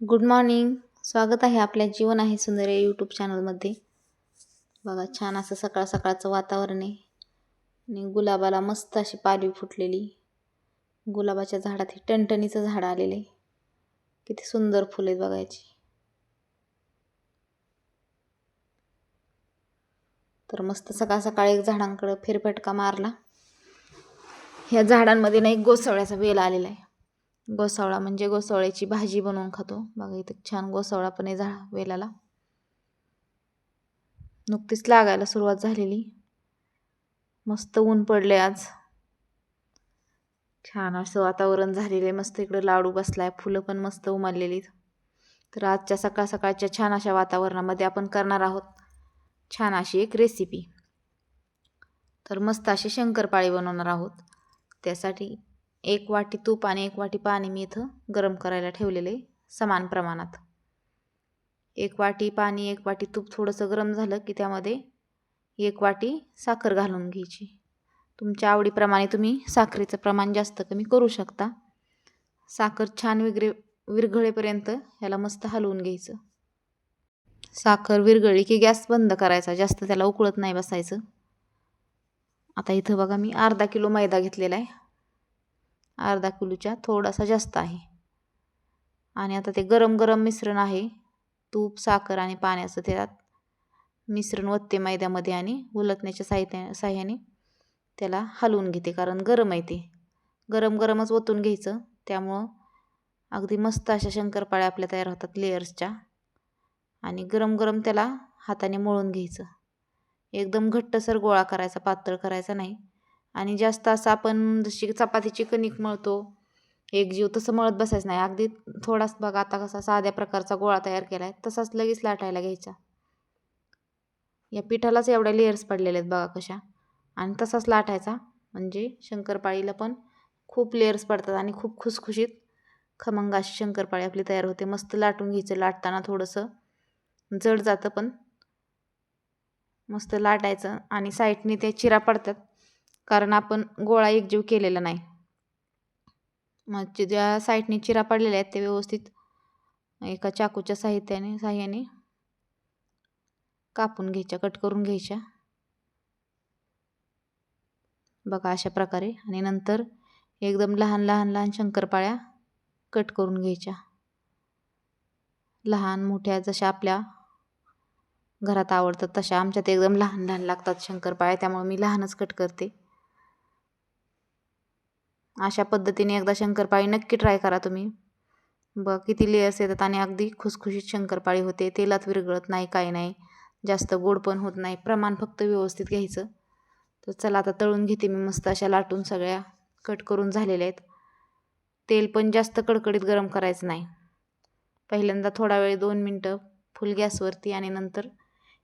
Good morning स्वागत आहे आपल्या जीवन आहे सुंदर या यूट्यूब चॅनलमध्ये बघा छान असं सकाळ सकाळचं वातावरण आहे. आणि गुलाबाला मस्त अशी पालवी फुटलेली. गुलाबाच्या झाडात हे टणटणीचं झाड आलेलं आहे. किती सुंदर फुलं आहेत बघायची तर मस्त सकाळ सकाळ एक झाडांकडं फेरफटका मारला. ह्या झाडांमध्ये ना एक गोसवळ्याचा वेल आलेला आहे. गोसावळा म्हणजे गोसावळ्याची भाजी बनवून खातो. बघा इथं छान गोसावळा पण आहे झाड वेलाला. नुकतीच लागायला सुरुवात झालेली. मस्त ऊन पडले आज. छान असं वातावरण झालेलं आहे मस्त इकडं लाडू बसलाय. फुलं पण मस्त उमललेली तर आजच्या सकाळ सकाळच्या छान अशा वातावरणामध्ये आपण करणार आहोत. छान अशी एक रेसिपी तर मस्त अशी शंकरपाळी बनवणार आहोत. त्यासाठी एक वाटी तूप आणि एक वाटी पाणी मी इथं गरम करायला ठेवलेलं आहे समान प्रमाणात. एक वाटी पाणी एक वाटी तूप थोडंसं गरम झालं की त्यामध्ये एक वाटी साखर घालून घ्यायची. तुमच्या आवडीप्रमाणे तुम्ही साखरेचं प्रमाण जास्त कमी करू शकता. साखर छान विगरे विरघळेपर्यंत ह्याला मस्त हलवून घ्यायचं. साखर विरघळली की गॅस बंद करायचा जास्त त्याला उकळत नाही बसायचं. आता इथं बघा मी अर्धा किलो मैदा घेतलेला आहे. अर्धा किलोच्या थोडासा जास्त आहे. आणि आता ते गरम गरम मिश्रण आहे. तूप साखर आणि पाण्याचं त्यात मिश्रण वत्ते मैद्यामध्ये आणि उलटण्याच्या साहित्या साह्याने त्याला हलवून घेते. कारण गरम आहे ते. गरम गरमच ओतून घ्यायचं. त्यामुळं अगदी मस्त अशा शंकरपाळ्या आपल्या तयार होतात लेयर्सच्या आणि गरम गरम त्याला हाताने मळून घ्यायचं. एकदम घट्टसर गोळा करायचा पातळ करायचा नाही. आणि जास्त असं आपण जशी चपातीची कणिक मळतो एक जीव तसं मळत बसायचं नाही. अगदी थोडाच बघा आता कसा साध्या प्रकारचा गोळा तयार केला आहे तसाच लगेच लाटायला घ्यायचा. या पिठालाच एवढ्या लेयर्स पडलेल्या आहेत बघा कशा. आणि तसाच लाटायचा. म्हणजे शंकरपाळीला पण खूप लेयर्स पडतात आणि खूप खुसखुशीत खमंग अशी शंकरपाळी आपली तयार होते. मस्त लाटून घ्यायचं. लाटताना थोडंसं जड जातं पण मस्त लाटायचं आणि साईडने ते चिरा पडतात. कारण आपण गोळा एकजीव केलेला नाही. मग ज्या साईडने चिरा पडलेल्या आहेत ते व्यवस्थित एका चाकूच्या साहित्याने साह्याने कापून घ्यायच्या कट करून घ्यायच्या. बघा अशा प्रकारे. आणि नंतर एकदम लहान लहान लहान शंकरपाळ्या कट करून घ्यायच्या. लहान मोठ्या जशा आपल्या घरात आवडतात तशा आमच्यात एकदम लहान लहान लागतात शंकरपाळ्या. त्यामुळे मी लहानच कट करते. अशा पद्धतीने एकदा शंकरपाळी नक्की ट्राय करा तुम्ही. बघ किती लेयर्स येतात आणि अगदी खुसखुशीत शंकरपाळी होते. तेलात विरघळत नाही काही नाही. जास्त गोड पण होत नाही. प्रमाण फक्त व्यवस्थित घ्यायचं. तर चला आता तळून घेते मी मस्त अशा लाटून सगळ्या. कट करून झालेल्या आहेत. तेल पण जास्त कडकडीत गरम करायचं नाही. पहिल्यांदा थोडा वेळ दोन मिनटं फुल गॅसवरती आणि नंतर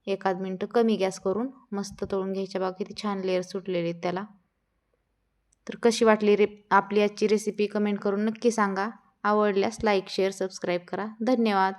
एखाद मिनटं कमी गॅस करून मस्त तळून घ्यायच्या बाबा किती छान लेअर सुटलेले आहेत त्याला. तर कशी वाटली रे आपली आजची रेसिपी कमेंट करून नक्की सांगा. आवडल्यास लाईक शेअर सबस्क्राईब करा. धन्यवाद.